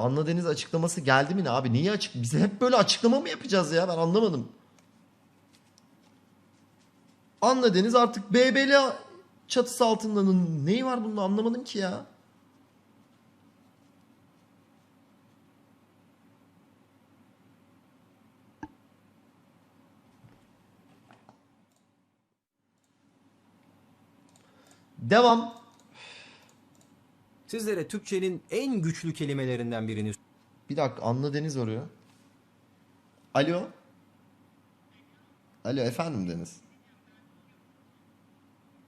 Anla Deniz açıklaması geldi mi ne abi? Niye açık? Bize hep böyle açıklama mı yapacağız ya? Ben anlamadım. Anla Deniz artık BBL çatısı altında neyi var bunda anlamadım ki ya. Devam. Sizlere Türkçenin en güçlü kelimelerinden birini Bir dakika Anla Deniz arıyor. Alo. Alo efendim Deniz.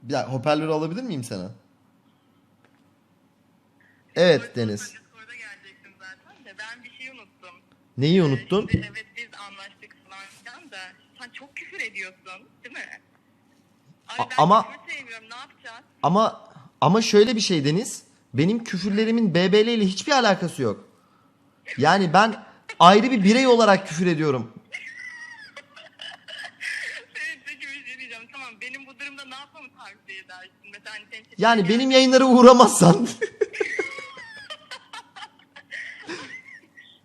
Bir dakika hoparlörü alabilir miyim sana? Evet Deniz. Ben bir şey unuttum. Neyi unuttun? Şimdi evet biz anlaştık falan filan da sen çok küfür ediyorsun değil mi? Ay A- ben ama- sevmiyorum ne yapacağız? Ama ama şöyle bir şey Deniz. Benim küfürlerimin BBL ile hiçbir alakası yok. Yani ben ayrı bir birey olarak küfür ediyorum. Evet peki bir şey diyeceğim tamam benim bu durumda ne yapmamı tavsiye edersin? Mesela hani senin Yani benim yayınlara uğramazsan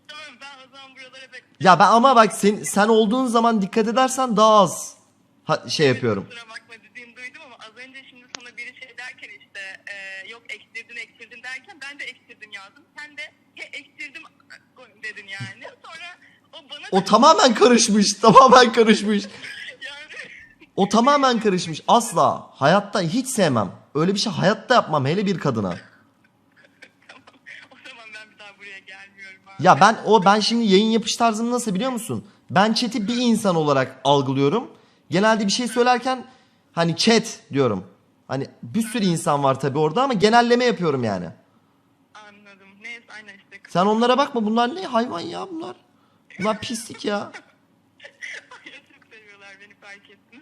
Tamam ben o zaman buralara bek... ya ben ama bak sen sen olduğun zaman dikkat edersen daha az ha- şey yapıyorum. Kusura bakma dediğini duydum ama az önce şimdi sana biri şey derken işte yok ekstirdin ekstirdin derken ben de ektirdim yazdım. Sen de he ektirdim dedin yani. Sonra o bana O tamamen karışmış. Tamamen karışmış. yani O tamamen karışmış. Asla. Hayatta hiç sevmem. Öyle bir şey hayatta yapmam. Hele bir kadına. O zaman ben bir daha buraya gelmiyorum. Ya ben o ben şimdi yayın yapış tarzım nasıl biliyor musun? Ben chat'i bir insan olarak algılıyorum. Genelde bir şey söylerken hani chat diyorum. Hani bir sürü insan var tabii orada ama genelleme yapıyorum yani. Anladım. Neyse aynen işte. Sen onlara bakma bunlar ne hayvan ya bunlar. Bunlar pislik ya. Çok seviyorlar beni fark ettim.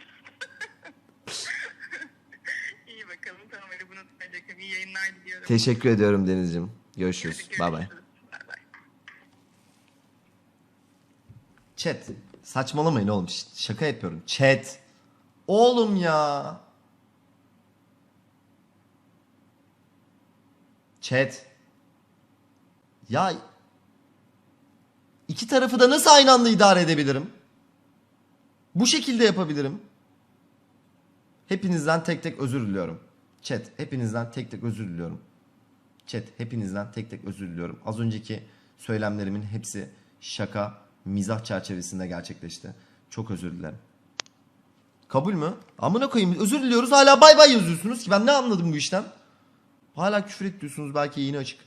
İyi bakalım tamam hadi bunu tutacak. İyi yayınlar diliyorum. Teşekkür ediyorum Deniz'ciğim. Görüşürüz. Bay bay. görüşürüz. Bay bay. Chat. Saçmalamayın oğlum. Şaka yapıyorum. Chat. Oğlum ya. Chat. Ya iki tarafı da nasıl aynı anda idare edebilirim? Bu şekilde yapabilirim. Hepinizden tek tek özür diliyorum. Chat, hepinizden tek tek özür diliyorum. Chat, hepinizden tek tek özür diliyorum. Az önceki söylemlerimin hepsi şaka, mizah çerçevesinde gerçekleşti. Çok özür dilerim. Kabul mü? Amına koyayım özür diliyoruz hala bay bay yazıyorsunuz ki ben ne anladım bu işten? Hala küfür et diyorsunuz belki yayını açık.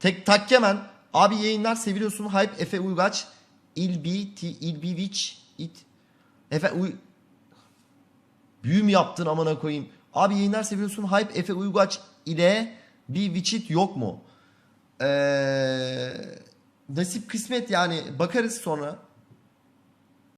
Tek takkemen. Abi yayınlar seviliyorsun. Hype Efe Uygaç. İlbi T İlbiviç it. Efe Uy Büyü mü yaptın amına koyayım? Abi yayınlar seviyorsun. Hype Efe Uygaç ile bir Witchit yok mu? Ee, nasip kısmet yani bakarız sonra.